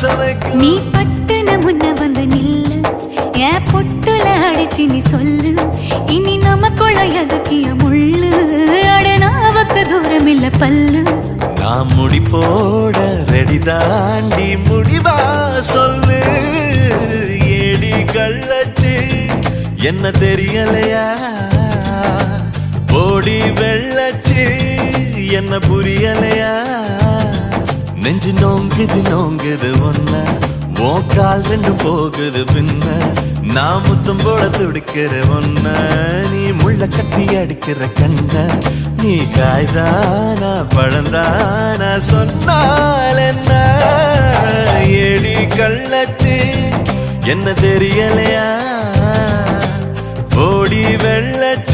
நீ பட்டுன முன்ன வந்து நில்லு. என் பொட்டுல அடிச்சு நீ சொல்லு. இனி நமக்குள்ள எதுக்கிய முள்ளு. அட நாவுக்கு தூரம் இல்ல பல்லு. நான் முடி போட ரெடி தாண்டி முடிவா சொல்லு. ஏடி கள்ளச்சு என்ன தெரியலையா? ஓடி வெள்ளச்சு என்ன புரியலையா? நெஞ்சு நோங்குது நோங்குது ஒன்ன ஓக்கால் ரெண்டும் போகுது பின்ன. நான் முத்தம் போல துடிக்கிற ஒன்ன நீ முள்ள கட்டி அடிக்கிற கண்ண. நீ காய்தானா பழந்தானா சொன்னால் என்ன? எடி கள்ளச்சு என்ன தெரியலையா? ஓடி வெள்ளச்சு.